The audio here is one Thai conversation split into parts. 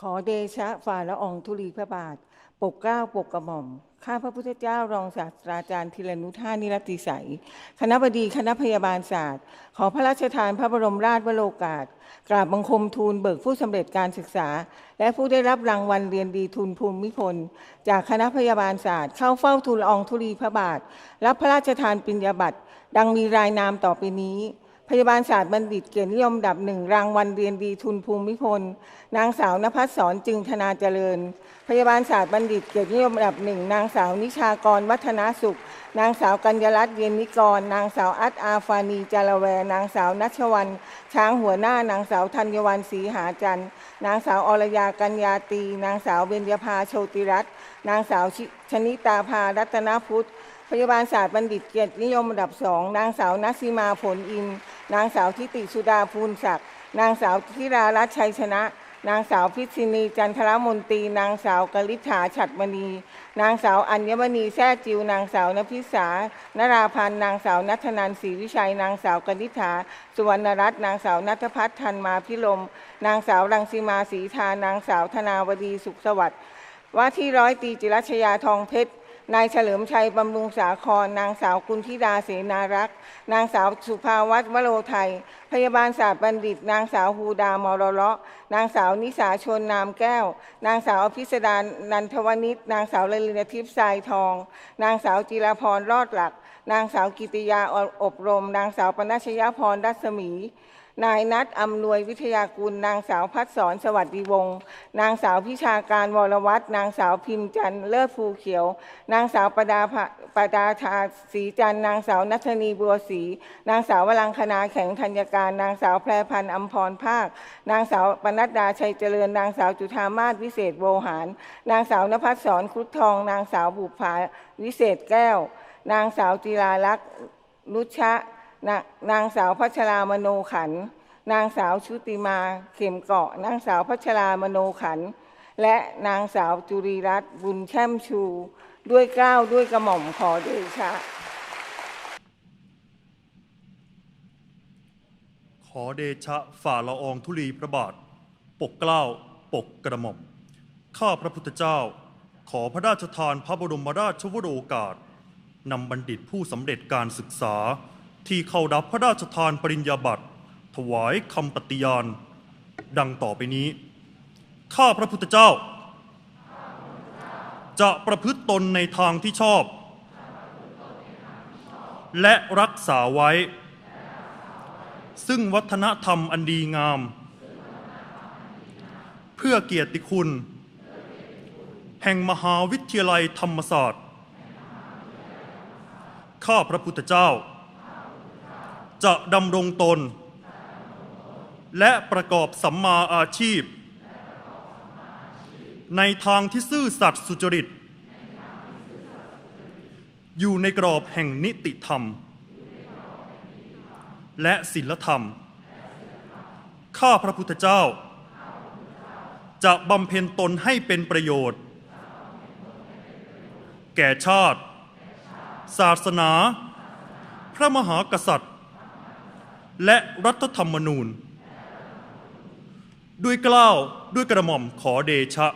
ขอเดชะฝ่าละอองธุลีพระบาท ปกเกล้าปกกระหม่อม ข้าพระพุทธเจ้ารองศาสตราจารย์ธีรนุท่านิรติสัยคณะบดีคณะพยาบาลศาสตร์ ขอพระราชทานพระบรมราชวโรกาส กราบบังคมทูลเบิกผู้สำเร็จการศึกษา และผู้ได้รับรางวัลเรียนดีทุนภูมิพล จากคณะพยาบาลศาสตร์ เข้าเฝ้าทูลอองธุลีพระบาท รับพระราชทานปริญญาบัตรดังมีรายนามต่อไปนี้ พยาบาลศาสตร์บัณฑิตเกียรตินิยมดับหนึ่งรางวัลเรียนดีทุนภูมิพล นางสาวนภัสสรจึงธนาเจริญ พยาบาลศาสตร์บัณฑิตเกียรตินิยมดับหนึ่งนางสาวนิชากรวัฒนาสุข นางสาวกัญญารัตน์เย็นนิกร นางสาวอัตอาฟานีจารแว นางสาวนัชวัน ช้างหัวหน้า นางสาวธัญวันศรีหาจันทร์ นางสาวอรยากัญญาตี นางสาวเบญญาภาโชติรัตน์ นางสาวชชนิตาภารัตนพุทธ พยาบาลศาสตร์บัณฑิตเกียรตินิยมดับสองนางสาวนัสซีมาผลอิน นางสาวทิติสุดาภูลศักดิ์นางสาวธิรารัตน์ชัยชนะ นางสาวพิษินีจันทรมนตรี นางสาวกลิษฐาฉัตรมณี นางสาวอัญมณีแท้จิว นางสาวนพิสานราพันธ์นางสาวนัทนันศรีวิชัย นางสาวกนิษฐา สุวรรณรัตน์นางสาวนัทพัฒน์ธันมาพิลม นางสาวรังสีมาศรีทานางสาวธนาวดีสุขสวัสดิ์ว่าที่ร้อยตรีจิรัชยาทองเพชร นายเฉลิมชัยบำรุงสาคร นางสาวกุลธิดาเสนารักษ์ นางสาวสุภาวัฒน์วโรไทย พยาบาลศาสตร์บัณฑิต นางสาวฮูดามอรเลาะ นางสาวนิสาชนนามแก้ว นางสาวอภิสดารนันทวนิชนางสาวลลินทิพย์ทรายทอง นางสาวจิราพรรอดหลัก นางสาวกิติยาอบรม นางสาวปนัชยพรรัศมี นายนัทอำนวยวิทยากุล นางสาวพัฒสอนสวัสดีวงศ์นางสาวพิชาการวรวัตรนางสาวพิมพ์จันทร์เลิศภูเขียว นางสาวประดาประดาธาศรีจันทร์นางสาวนัทนีบัวศรีนางสาววรังคณาแข็งธัญการ นางสาวแพรพันธ์อัมพรภาค นางสาวปนัดดาชัยเจริญ นางสาวจุธามาศวิเศษโวหาร นางสาวนภัสสรครุฑทอง นางสาวบุภาวิเศษแก้ว นางสาวจิราลักษณ์นุชะ นางนางสาวพัชรามโนขัน นางสาวชุติมาเข็มเกาะ นางสาวพัชรามโนขัน และนางสาวจุรีรัตน์บุญแช่มชู ด้วยเกล้าวด้วยกระหม่อมขอเดชะ ขอเดชะฝ่าละอองธุลีพระบาท ปกเกล้าปกกระหม่อม ข้าพระพุทธเจ้า ขอพระราชทานพระบรมราชวโรกาสนำบัณฑิตผู้สำเร็จการศึกษา ที่เข้ารับพระราชทานปริญญาบัตร ถวายคำปฏิญาณ ดังต่อไปนี้ ข้าพระพุทธเจ้า จะประพฤติตนในทางที่ชอบ และรักษาไว้ ซึ่งวัฒนธรรมอันดีงาม เพื่อเกียรติคุณ แห่งมหาวิทยาลัยธรรมศาสตร์ ข้าพระพุทธเจ้า จะดำรงตน และประกอบสัมมาอาชีพ ในทางที่ซื่อสัตย์สุจริต อยู่ในกรอบแห่งนิติธรรม และศีลธรรม ข้าพระพุทธเจ้า จะบำเพ็ญตนให้เป็นประโยชน์ แก่ชาติ ศาสนาพระมหากษัตริย์ และรัฐธรรมนูญ ด้วยเกล้าวด้วยกระหม่อมขอเดชะ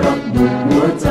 รักหมดหัวใจ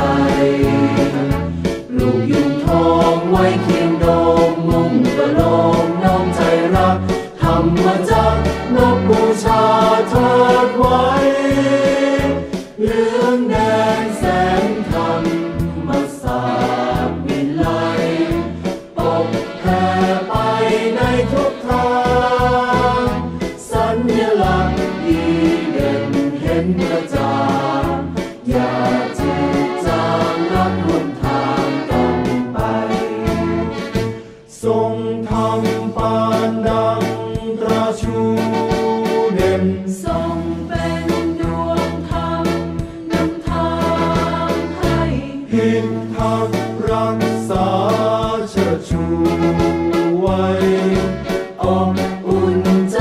ชูไวยอบอุ่นใจ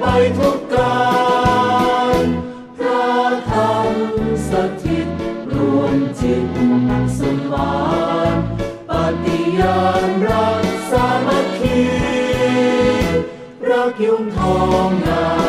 ไปทุกการพระธรรมสถิตรวมจิตสมานปฏิญาณรักสามัคคีรักยุ่งทองนา